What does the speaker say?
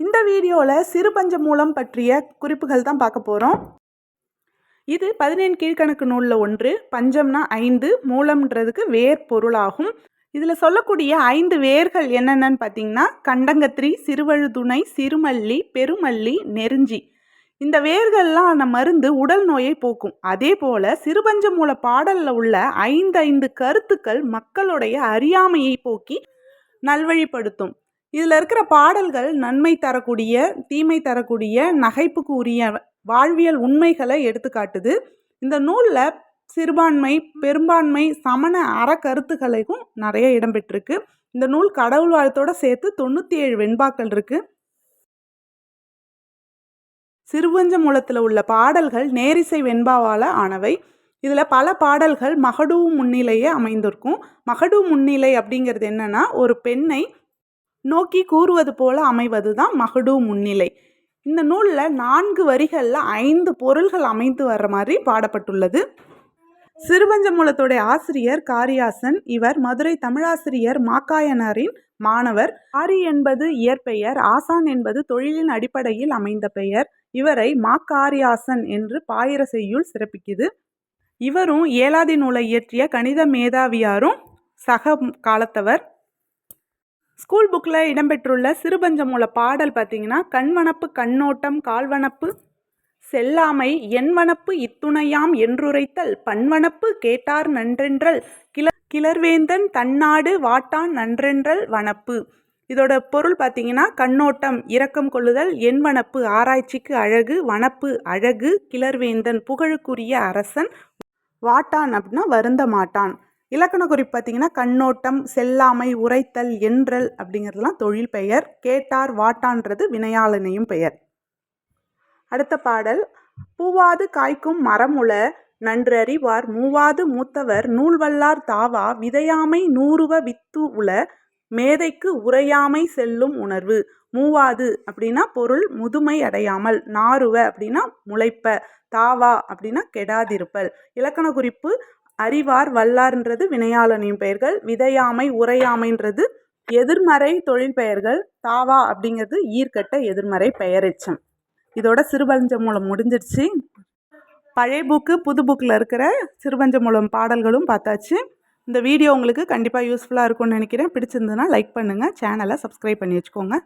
இந்த வீடியோவில் சிறுபஞ்ச மூலம் பற்றிய குறிப்புகள் தான் பார்க்க போகிறோம் இது பதினேழு கீழ்கணக்கு நூலில் ஒன்று பஞ்சம்னா ஐந்து மூலம்ன்றதுக்கு வேர் பொருளாகும். இதில் சொல்லக்கூடிய ஐந்து வேர்கள் என்னென்னு பார்த்தீங்கன்னா கண்டங்கத்திரி சிறுவழுதுணை சிறுமல்லி பெருமல்லி நெருஞ்சி. இந்த வேர்கள்லாம் அந்த மருந்து உடல் நோயை போக்கும். அதே போல் சிறுபஞ்ச மூல பாடலில் உள்ள ஐந்து ஐந்து கருத்துக்கள் மக்களுடைய அறியாமையை போக்கி நல்வழிப்படுத்தும். இதில் இருக்கிற பாடல்கள் நன்மை தரக்கூடிய தீமை தரக்கூடிய நகைப்புக்கு உரிய வாழ்வியல் உண்மைகளை எடுத்துக்காட்டுது. இந்த நூலில் சிறுபான்மை பெரும்பான்மை சமண அறக்கருத்துக்களையும் நிறைய இடம்பெற்றிருக்கு. இந்த நூல் கடவுள் வாழ்த்தோடு சேர்த்து தொண்ணூற்றி ஏழு வெண்பாக்கள் இருக்குது சிறுவஞ்ச மூலத்தில் உள்ள பாடல்கள் நேரிசை வெண்பாவால் ஆனவை. இதில் பல பாடல்கள் மகடூ முன்னிலையே அமைந்திருக்கும். மகடூ முன்னிலை அப்படிங்கிறது என்னென்னா ஒரு பெண்ணை நோக்கி கூறுவது போல அமைவது தான் மகடூ முன்னிலை. இந்த நூலில் நான்கு வரிகளில் ஐந்து பொருள்கள் அமைந்து வர்ற மாதிரி பாடப்பட்டுள்ளது. சிறுபஞ்சமூலத்துடைய ஆசிரியர் காரியாசன் இவர் மதுரை தமிழாசிரியர் மாக்காயனாரின் மாணவர். ஆரி என்பது இயற்பெயர் ஆசான் என்பது தொழிலின் அடிப்படையில் அமைந்த பெயர். இவரை மாக்காரியாசன் என்று பாயிர செய்யுள் சிறப்பிக்குது. இவரும் ஏலாதி நூலை இயற்றிய கணித மேதாவியாரும் சக காலத்தவர். ஸ்கூல் புக்கில் இடம்பெற்றுள்ள சிறுபஞ்சமூல பாடல் பார்த்தீங்கன்னா கண்வனப்பு கண்ணோட்டம் கால்வனப்பு செல்லாமை என்வனப்பு இத்துணையாம் என்றுரைத்தல் பன்வனப்பு கேட்டார் நன்றென்றல் கிள கிளர்வேந்தன் தன்னாடு வாட்டான் நன்றென்றல் வனப்பு. இதோட பொருள் பார்த்தீங்கன்னா கண்ணோட்டம் இரக்கம் கொள்ளுதல் என்வனப்பு ஆராய்ச்சிக்கு அழகு வனப்பு அழகு கிளர்வேந்தன் புகழுக்குரிய அரசன் வாட்டான் அப்படின்னா வருந்த மாட்டான். இலக்கண குறிப்பு பார்த்தீங்கன்னா கண்ணோட்டம் செல்லாமை உரைத்தல் என்றல் அப்படிங்கிறதுலாம் தொழில் பெயர். கேட்டார் வாட்டான்றது வினையாளனையும் பெயர். அடுத்த பாடல். பூவாது காய்க்கும் மரமுள நன்றறிவார். மூவாது மூத்தவர் நூல்வல்லார் தாவா விதையாமை நூறுவ வித்து உல மேதைக்கு உரையாமை செல்லும் உணர்வு. மூவாது அப்படின்னா பொருள் முதுமை அடையாமல். நாறுவ அப்படின்னா முளைப்ப தாவா அப்படின்னா கெடாதிருப்பல். இலக்கண குறிப்பு. அறிவார் வல்லார்ன்றது வினையாளனின் பெயர்கள் விதையாமை உரையாமைன்றது எதிர்மறை தொழில் பெயர்கள் தாவா அப்படிங்கிறது ஈர்க்கட்ட எதிர்மறை பெயரெச்சம். இதோட சிறுபஞ்ச மூலம் முடிஞ்சிருச்சு. பழைய புக்கு புது புக்கில் இருக்கிற சிறுபஞ்ச மூலம் பாடல்களும் பார்த்தாச்சு. இந்த வீடியோ உங்களுக்கு கண்டிப்பாக யூஸ்ஃபுல்லாக இருக்கும்னு நினைக்கிறேன். பிடிச்சிருந்ததுன்னா லைக் பண்ணுங்கள் சேனலை சப்ஸ்கிரைப் பண்ணி வச்சுக்கோங்க.